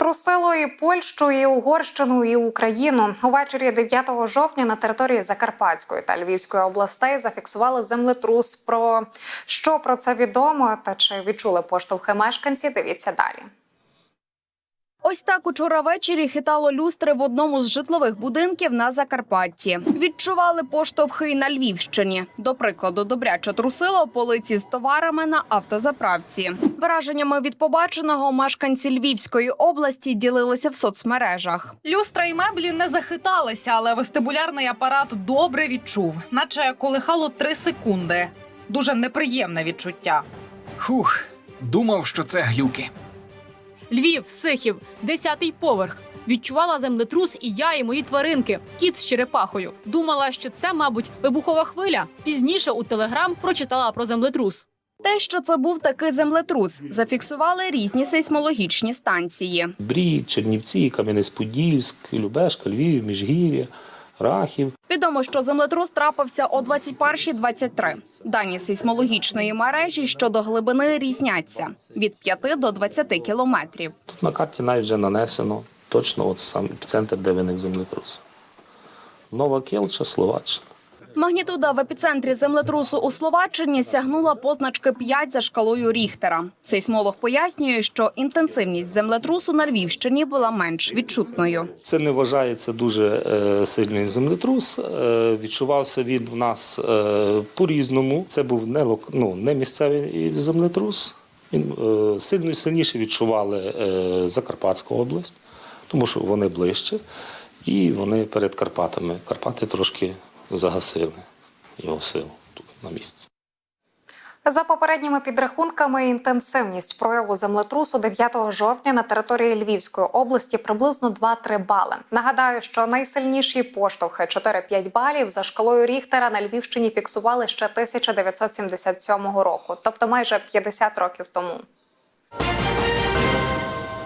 Трусило і Польщу, і Угорщину, і Україну. Увечері 9 жовтня на території Закарпатської та Львівської областей зафіксували землетрус. Про що про це відомо та чи відчули поштовхи мешканці? Дивіться далі. Ось так учора ввечері хитало люстри в одному з житлових будинків на Закарпатті. Відчували поштовхи й на Львівщині. До прикладу, добряче трусило полиці з товарами на автозаправці. Враженнями від побаченого мешканці Львівської області ділилися в соцмережах. Люстра і меблі не захиталися, але вестибулярний апарат добре відчув, наче колихало три секунди. Дуже неприємне відчуття. Фух, думав, що це глюки. Львів, Сихів, десятий поверх. Відчувала землетрус і я, і мої тваринки, кіт з черепахою. Думала, що це, мабуть, вибухова хвиля. Пізніше у телеграм прочитала про землетрус. Те, що це був такий землетрус, зафіксували різні сейсмологічні станції. Брід, Чернівці, Кам'янець-Подільськ, Любешка, Львів, Міжгір'я, Рахів. Відомо, що землетрус трапився о 21.23. Дані сейсмологічної мережі щодо глибини різняться від 5 до 20 кілометрів. На карті навіть вже нанесено точно от сам центр, де виник землетрус. Нова Келча, Словаччина. Магнітуда в епіцентрі землетрусу у Словаччині сягнула позначки 5 за шкалою Ріхтера. Сейсмолог пояснює, що інтенсивність землетрусу на Львівщині була менш відчутною. Це не вважається дуже е, сильний землетрус. Е, відчувався він в нас е, по-різному. Це був не, ну, не місцевий землетрус. Він сильно сильніше відчували Закарпатську область, тому що вони ближче, і вони перед Карпатами. Карпати трошки загасили його силу тут на місці. За попередніми підрахунками, інтенсивність прояву землетрусу 9 жовтня на території Львівської області приблизно 2-3 бали. Нагадаю, що найсильніші поштовхи 4-5 балів за шкалою Ріхтера на Львівщині фіксували ще 1977 року, тобто майже 50 років тому.